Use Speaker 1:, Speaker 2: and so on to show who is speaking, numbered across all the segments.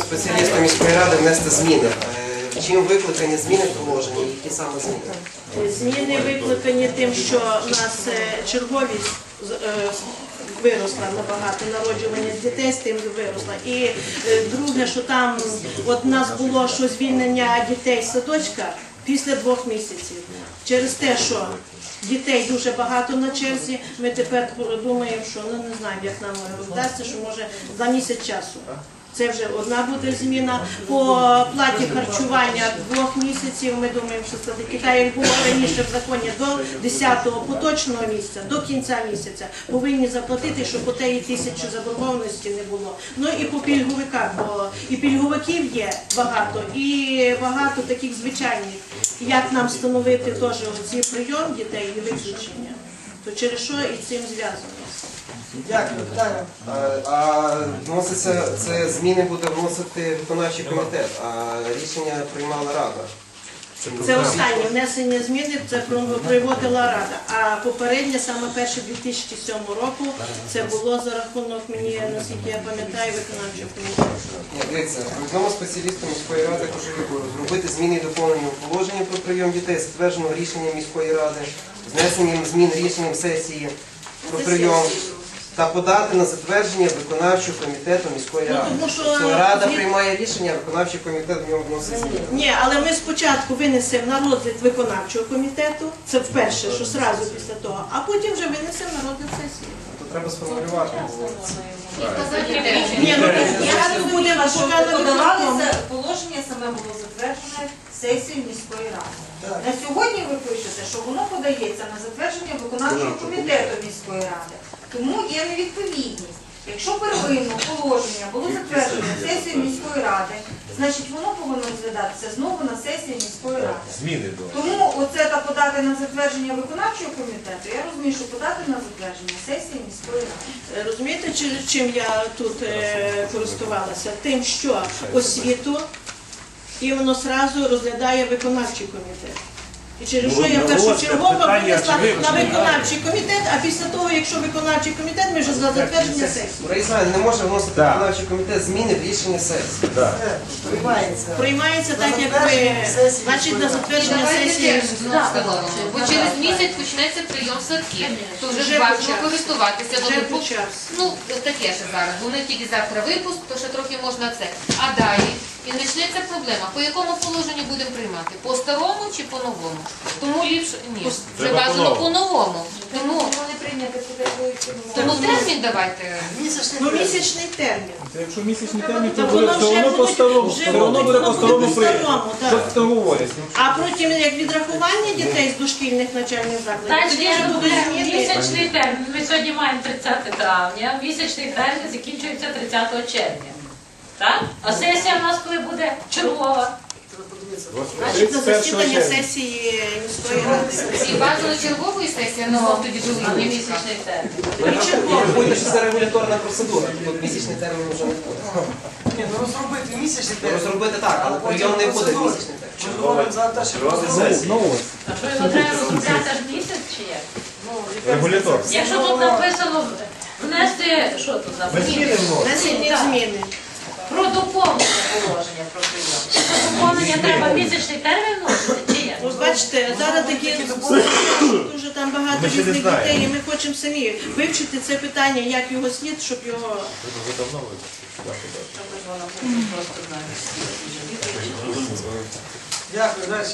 Speaker 1: спеціалістам міської ради внести зміни. Е, Чим викликані зміни в положенні, які саме зміни?
Speaker 2: Зміни викликані тим, що в нас е, черговість е, виросла набагато, народжування дітей з тим виросла. І друге, що там от нас було що звільнення дітей з садочка після двох місяців. Через те, що дітей дуже багато на черзі, ми тепер думаємо, що ну не знаємо, як нам вдасться, що може за місяць часу. Це вже одна буде зміна. По платі харчування двох місяців ми думаємо, що це таки так, як було раніше в законі до 10-го поточного місяця, до кінця місяця повинні заплатити, щоб по теї тисячі заборгованості не було. Ну і по пільговиках, бо і пільговиків є багато, і багато таких звичайних. Як нам встановити теж ці прийом дітей і виключення, то через що і цим зв'язано.
Speaker 3: Дякую, питання.
Speaker 1: А, вноситься це зміни буде вносити виконавчий комітет, а рішення приймала рада.
Speaker 2: Це останнє внесення зміни, це приводила Рада. А попереднє, саме перше 2007 року, це було за рахунок мені, наскільки я пам'ятаю, виконавчого комітету.
Speaker 1: Дивіться, відомо спеціалістам міської ради Кожевіку зробити зміни і доповнення у положення про прийом дітей, затвердженого рішенням міської ради, внесенням змін рішенням сесії про прийом та подати на затвердження виконавчого комітету міської
Speaker 2: Ну,
Speaker 1: ради.
Speaker 2: тому що
Speaker 1: Тобто Рада
Speaker 2: згід-
Speaker 1: приймає рішення, а виконавчий комітет в нього вносить зміни.
Speaker 2: Ні, але ми спочатку винесемо на розгляд виконавчого комітету, це вперше, що зразу після того, а потім вже винесемо на розгляд сесії.
Speaker 1: То треба сформулювати. бо
Speaker 2: Ні, ну я буде на виконком.
Speaker 4: Положення саме було затверджене сесією міської ради. На сьогодні ви пишете, що воно подається на затвердження виконавчого комітету міської ради. Тому є невідповідність. Якщо первинно положення було затверджене сесією міської ради, значить воно повинно розглядатися знову на сесії міської ради.
Speaker 5: Зміни до.
Speaker 4: Тому оце та подати на затвердження виконавчого комітету, я розумію, що подати на затвердження сесії міської ради.
Speaker 2: Е, Розумієте, чим я тут е, користувалася? Тим, що освіту і воно зразу розглядає виконавчий комітет. І через що я першочергово винесла на виконавчий комітет, а після того, якщо виконавчий комітет, ми вже за затвердження сесії.
Speaker 1: Раїса не може вносити
Speaker 5: Так.
Speaker 1: виконавчий комітет зміни в рішення сесії.
Speaker 5: Так.
Speaker 3: Приймається.
Speaker 2: Приймається так, як ви, значить, на затвердження сесії.
Speaker 6: Сказала, бо через місяць почнеться прийом садків. То вже
Speaker 2: Вже почався.
Speaker 6: користуватися.
Speaker 2: Вже почався.
Speaker 6: Ну, таке ще зараз. Вони тільки завтра випуск, то ще трохи можна це. А далі і почнеться проблема. По якому положенню будемо приймати? По старому чи по новому? Тому ліпше ні, вже бажано
Speaker 5: по-новому.
Speaker 6: Тому,
Speaker 4: Вони прийняти потребують.
Speaker 6: тому термін давайте.
Speaker 3: Місячний
Speaker 2: Ну,
Speaker 3: термін.
Speaker 2: місячний термін.
Speaker 7: Якщо місячний термін, то буде все одно по-старому, все одно
Speaker 2: буде-
Speaker 7: по-старому
Speaker 2: буде
Speaker 7: прийнято. Що?
Speaker 2: А потім як відрахування дітей з дошкільних навчальних закладів, тоді будуть зміни.
Speaker 8: місячний термін. Ми сьогодні маємо 30 травня, місячний термін закінчується 30 червня. Так? А сесія в нас коли буде чергова.
Speaker 2: Значить, на засідання сесії міської ради.
Speaker 6: І бажано чергової сесії, ну тоді до
Speaker 8: не місячний термін.
Speaker 1: Буде що це регуляторна процедура. Тут місячний термін вже не буде.
Speaker 3: Ні, ну розробити місячний термін.
Speaker 1: Розробити так, але прийом не буде місячний термін.
Speaker 3: Черговий завтра ще розробити.
Speaker 7: Ну.
Speaker 8: А що його треба розробляти аж місяць чи як?
Speaker 7: Регулятор.
Speaker 8: Якщо тут написано внести, що тут написано?
Speaker 2: Внесення зміни.
Speaker 8: Про доповнення положення про прийом. Про доповнення треба місячний термін вносити чи як?
Speaker 2: Ось бачите, зараз такі дуже там багато
Speaker 5: Ми ще не
Speaker 2: різних
Speaker 5: знаємо.
Speaker 2: дітей, і ми хочемо самі вивчити це питання, як його слід, щоб його
Speaker 3: Дякую, далі.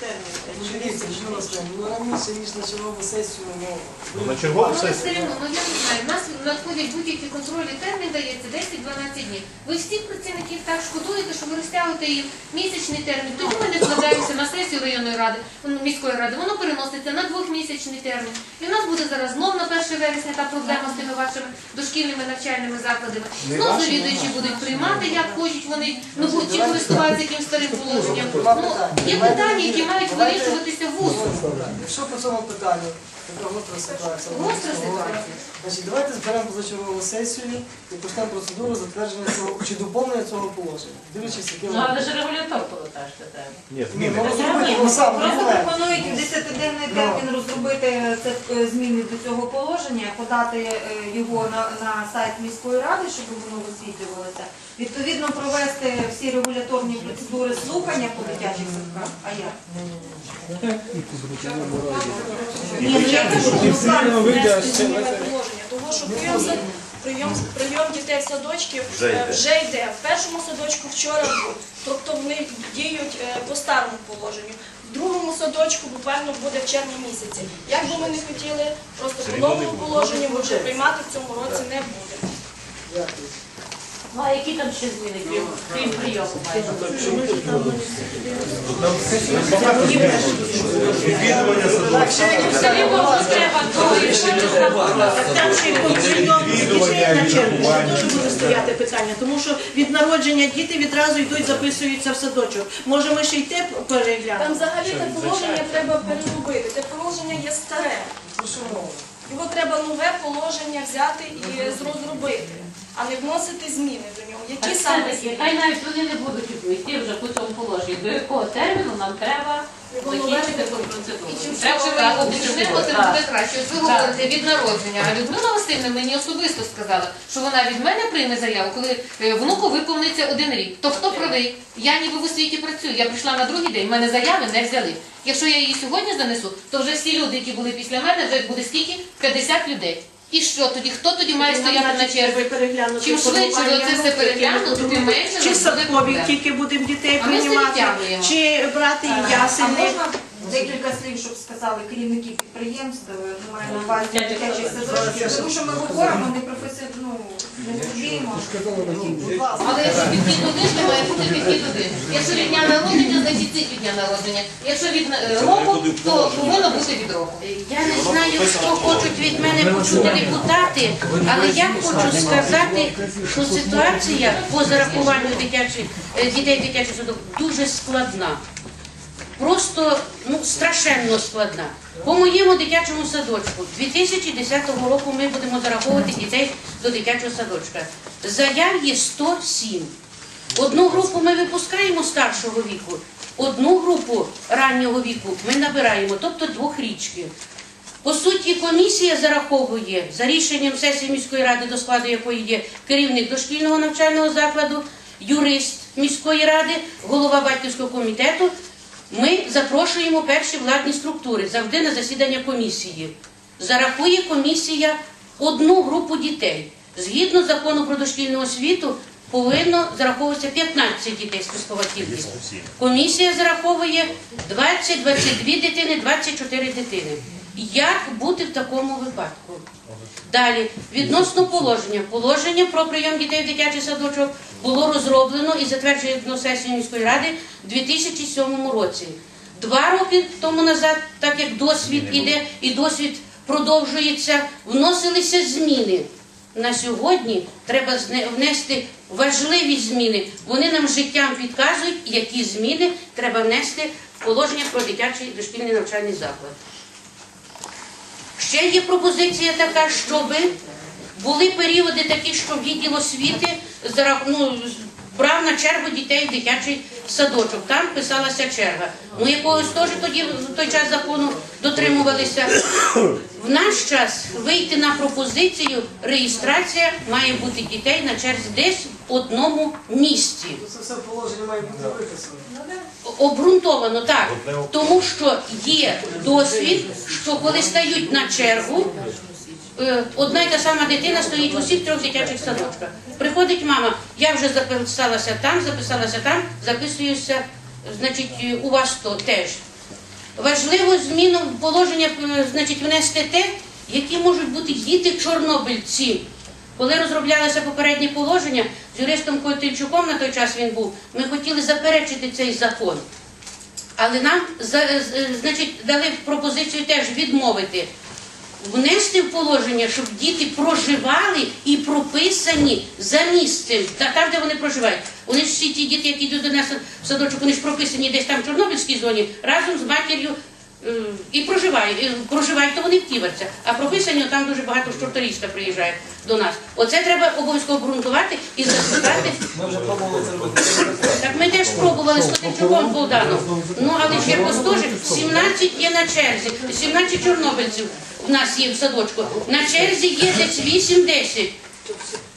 Speaker 2: Термін.
Speaker 3: Дивіться, що нас там, ну раніше, ніж на чергову сесію, ну,
Speaker 5: Ну, на чергову
Speaker 6: Але все
Speaker 5: сесію.
Speaker 6: одно, ну я не знаю, в нас надходять будь-які контролі, термін дається 10-12 днів. Ви всіх працівників так шкодуєте, що ви розтягуєте їм місячний термін. Тоді ми не складаємося на сесію районної ради, ну, міської ради, воно переноситься на двохмісячний термін. І в нас буде зараз знов на 1 вересня та проблема з тими вашими дошкільними навчальними закладами. Знов завідуючі будуть приймати, як хочуть вони, ну будуть чи користуватися яким старим положенням. Ну, є питання, які мають вирішуватися вузом.
Speaker 3: Що по цьому питанню така гостра ситуація.
Speaker 6: Гостра ситуація.
Speaker 3: Значить, давайте зберемо позачергову сесію і почнемо процедуру затвердження цього чи доповнення цього положення. Дивлячись, яке
Speaker 8: Ну, але ж регуляторку теж треба.
Speaker 7: Ні,
Speaker 3: Ні,
Speaker 7: зміни.
Speaker 3: ну розробити, ну сам
Speaker 4: Просто пропонують в 10-денний термін розробити це е, зміни до цього положення, подати е, його на, на сайт міської ради, щоб воно висвітлювалося. Відповідно, провести всі регуляторні процедури слухання по дитячих садках. А як? Ні, ну я кажу,
Speaker 7: Сильно
Speaker 5: внести зміни в положення, того що прийом, за- прийом, прийом дітей в садочків е, вже йде. В першому садочку вчора був, тобто вони діють е, по старому положенню. В другому садочку буквально буде в червні місяці. Як би ми не хотіли, просто по новому положенню ми вже приймати в цьому році не будемо.
Speaker 3: Дякую.
Speaker 8: Ну, а які там ще зміни, крім, крім прийому?
Speaker 2: треба то, якщо не там ще й прийом дітей на чергу. Це теж буде стояти питання, тому що від народження діти відразу йдуть, записуються в садочок. Може, ми ще й те
Speaker 5: Там
Speaker 2: переглянемо?
Speaker 5: взагалі те положення треба переробити. Те положення є старе. Його треба нове положення взяти і розробити, а не вносити зміни до нього. Які саме зміни?
Speaker 8: хай навіть вони не будуть йти вже по цьому положенню. До якого терміну нам треба закінчити цю процедуру? Треба
Speaker 6: Якщо
Speaker 8: виходити
Speaker 6: ви почнемо, це
Speaker 8: Так.
Speaker 6: буде краще. Ось ви говорите від народження. А Людмила Васильівна мені особисто сказала, що вона від мене прийме заяву, коли е, внуку виповниться один рік. То хто правий? Я ніби в освіті працюю. Я прийшла на другий день, мене заяви не взяли. Якщо я її сьогодні занесу, то вже всі люди, які були після мене, вже буде скільки? 50 людей. І що тоді? Хто тоді має стояти на черзі?
Speaker 2: переглянути
Speaker 6: Чим швидше ви це все переглянете, тим менше
Speaker 2: Чи
Speaker 6: буде
Speaker 2: садкові
Speaker 6: проблем.
Speaker 2: тільки будемо дітей
Speaker 6: А ми все
Speaker 2: приймати, чи брати і
Speaker 4: А
Speaker 2: ясені.
Speaker 4: можна декілька слів, щоб сказали керівники підприємств, немає на увазі дитячих садочків, тому що ми говоримо не професійно, ну, не розуміємо.
Speaker 6: Але якщо підхід один, то має бути підхід один. Якщо від дня народження, значить це від дня народження. Якщо від е, року, то повинно бути від року.
Speaker 9: Я не знаю, що хочуть від мене почути депутати, але я хочу сказати, що ситуація по зарахуванню дитячих е, дітей дитячих садок дуже складна. Просто ну, страшенно складна. По моєму дитячому садочку 2010 року ми будемо зараховувати дітей до дитячого садочка. Заяв є 107. Одну групу ми випускаємо старшого віку, одну групу раннього віку ми набираємо, тобто двохрічки. По суті, комісія зараховує за рішенням сесії міської ради, до складу якої є керівник дошкільного навчального закладу, юрист міської ради, голова батьківського комітету. Ми запрошуємо перші владні структури завжди на засідання комісії. Зарахує комісія одну групу дітей. Згідно закону про дошкільну освіту, повинно зараховуватися 15 дітей спискова кількість. Комісія зараховує 20-22 дитини, 24 дитини. Як бути в такому випадку? Далі, відносно положення. Положення про прийом дітей в дитячий садочок було розроблено і затверджено сесією міської ради в 2007 році. Два роки тому назад, так як досвід іде і досвід продовжується, вносилися зміни. На сьогодні треба внести важливі зміни. Вони нам життям підказують, які зміни треба внести в положення про дитячий дошкільний навчальний заклад. Ще є пропозиція така, щоб були періоди такі, що відділ освіти ну, брав на чергу дітей в дитячий садочок. Там писалася черга. Ну якогось теж тоді в той час закону дотримувалися. В наш час вийти на пропозицію, реєстрація має бути дітей на черзі десь в одному місці.
Speaker 3: Це все положення має бути виписано.
Speaker 9: Обґрунтовано так, тому що є досвід, що коли стають на чергу, е, одна й та сама дитина стоїть в усіх трьох дитячих садочках. Приходить мама, я вже записалася там, записалася там, записуюся, значить, е, у вас то теж. Важливо зміну положення, е, значить, внести те, які можуть бути діти чорнобильці. Коли розроблялося попереднє положення, юристом Койтильчуком на той час він був, ми хотіли заперечити цей закон. Але нам значить, дали пропозицію теж відмовити. Внести в положення, щоб діти проживали і прописані за місцем, там, де вони проживають. Вони ж всі ті діти, які йдуть до нас в садочок, вони ж прописані десь там в Чорнобильській зоні, разом з матір'ю е, і проживають. І Проживають, то вони в Ківерцях, а прописані там дуже багато штуртаріста приїжджає до нас. Оце треба обов'язково обґрунтувати і запитати.
Speaker 3: Ми вже пробували це робити.
Speaker 9: Так ми теж пробували з Котельчуком Богданом. Ну але ж якось теж 17 є на черзі, 17 чорнобильців в нас є в садочку. На черзі є десь 8-10.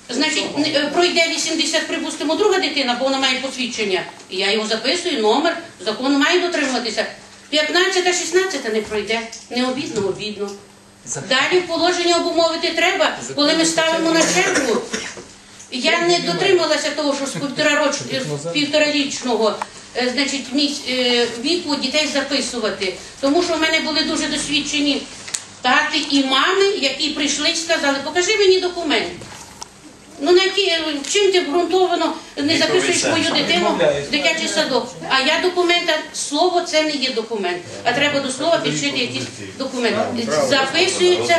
Speaker 9: Значить, е, пройде 80, припустимо, друга дитина, бо вона має посвідчення. Я його записую, номер, закон має дотримуватися. 15 16 не пройде. Не обідно, обідно. Далі в положення обумовити треба, коли ми ставимо на чергу. Я не дотрималася того, що з півторарічного е, значить, місь- е, віку дітей записувати. Тому що в мене були дуже досвідчені тати і мами, які прийшли і сказали, покажи мені документ. Ну на які, чим ти обґрунтовано не записуєш мою дитину в дитячий садок? А я документа, слово це не є документ, а треба до слова підшити якийсь документ. Записується,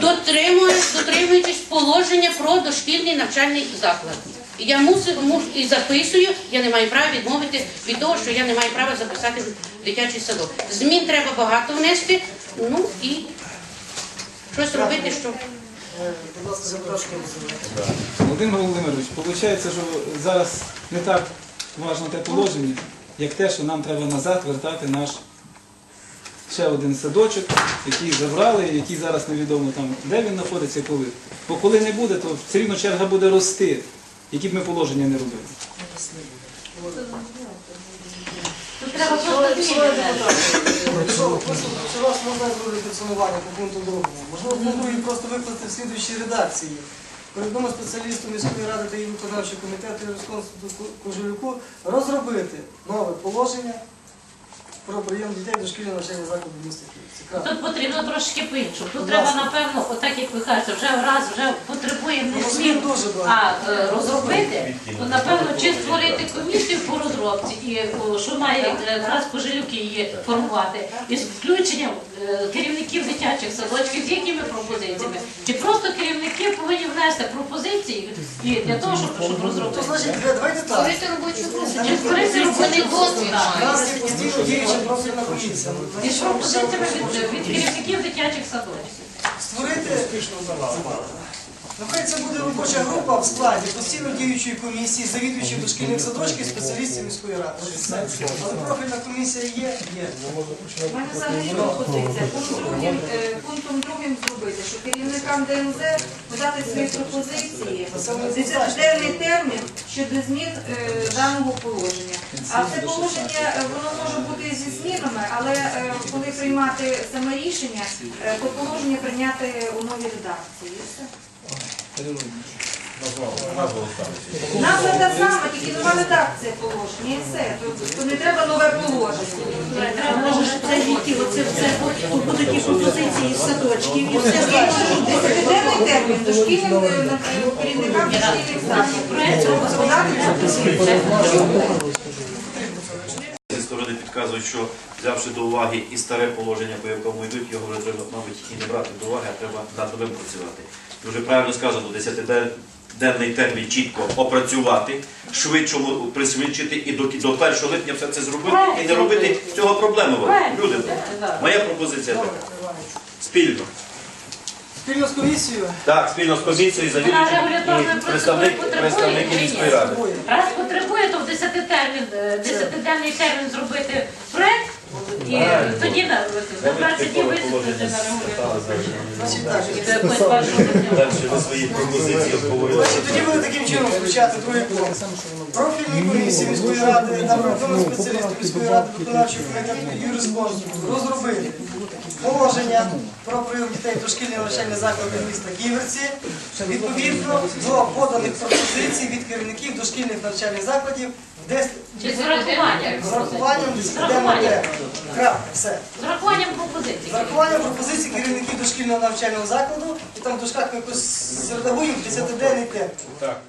Speaker 9: дотримує- дотримуючись положення про дошкільний навчальний заклад. Я мусив муш, і записую, я не маю права відмовити від того, що я не маю права записати в дитячий садок. Змін треба багато внести, ну і щось робити, щоб.
Speaker 3: Будь ласка, запрошую.
Speaker 7: Володимир Володимирович, виходить, що зараз не так важно те положення, як те, що нам треба назад вертати наш ще один садочок, який забрали, який зараз невідомо там, де він знаходиться коли. Бо коли не буде, то все рівно черга буде рости, які б ми положення не робили.
Speaker 8: Треба просто
Speaker 3: просто чи вас можна зробити підсумування по пункту другому? Можливо, пункт другий просто викласти в слідуючій редакції. Передному спеціалісту міської ради та її виконавчого комітету Ярославу Кожулюку розробити нове положення про прийом дітей до шкільного навчального закладу міста Києва.
Speaker 8: Тут потрібно трошки по-іншому. Тут треба, напевно, отак як ви кажете, вже раз вже потребує не змін, а е, розробити, то напевно чи створити комісію по розробці, і що має е, якраз пожилюки її формувати, із включенням е, керівників дитячих садочків, з якими пропозиціями. Чи просто керівники повинні внести пропозиції і для того, щоб, щоб розробити.
Speaker 3: значить, давайте так.
Speaker 6: Створити робочу групу.
Speaker 8: Чи створити
Speaker 6: Вони досвід
Speaker 3: Профільна комісія.
Speaker 8: І що? Пропозиціями від, від керівників дитячих садочків.
Speaker 3: Створити Ну, хай це буде робоча група в складі постійно діючої комісії, завідувачів дошкільних садочків, спеціалістів міської ради. Але профільна комісія є? Є.
Speaker 4: У мене взагалі пропозиція. Е, Пунктом другим зробити, що керівникам ДМЗ подати свої пропозиції в 10-денний термін щодо змін е, даного положення. А це положення е, воно може бути зі змінами, але коли приймати саме рішення, то положення прийняти у новій редакції. І. Назва та сама, тільки нова редакція положення і все. То- То не треба нове положення.
Speaker 2: Треба ж це віки, оце все, тут будуть і пропозиції з садочків, і все.
Speaker 4: Десятиденний термін дошкільним керівникам дошкільних закладів. Подати пропозиції.
Speaker 10: Зі що взявши до уваги і старе положення, по якому йдуть, його вже треба, мабуть, і не брати до уваги, а треба над новим працювати. Дуже правильно сказано, 10-денний термін чітко опрацювати, швидшому присвідчити і до, до 1 липня все це зробити і не робити цього проблеми. Люди, моя пропозиція така. Спільно.
Speaker 3: Спільно з комісією?
Speaker 10: Так, спільно з комісією, завідувачем і представник, представники міської ради.
Speaker 8: Раз потребує, то в 10 термін, е, 10-денний термін зробити проект, тоді на за 20 висвітлити на.
Speaker 10: Далі ви свої пропозиції
Speaker 3: тоді буде таким чином включати другий пункт. Профільні комісії міської ради, наприклад, спеціалісти міської ради, виконавчого комітету юрисконсульту розробити положення про прийом дітей до шкільного навчального закладу міста Ківерці. Відповідно до поданих пропозицій від керівників дошкільних навчальних закладів десь
Speaker 8: Чи з урахуванням?
Speaker 3: з терміну. Крапка, все.
Speaker 8: З урахуванням пропозицій.
Speaker 3: З урахуванням пропозицій керівників дошкільного навчального закладу, і там в дошках ми якось зредагуємо 10-денний термін.
Speaker 7: Так.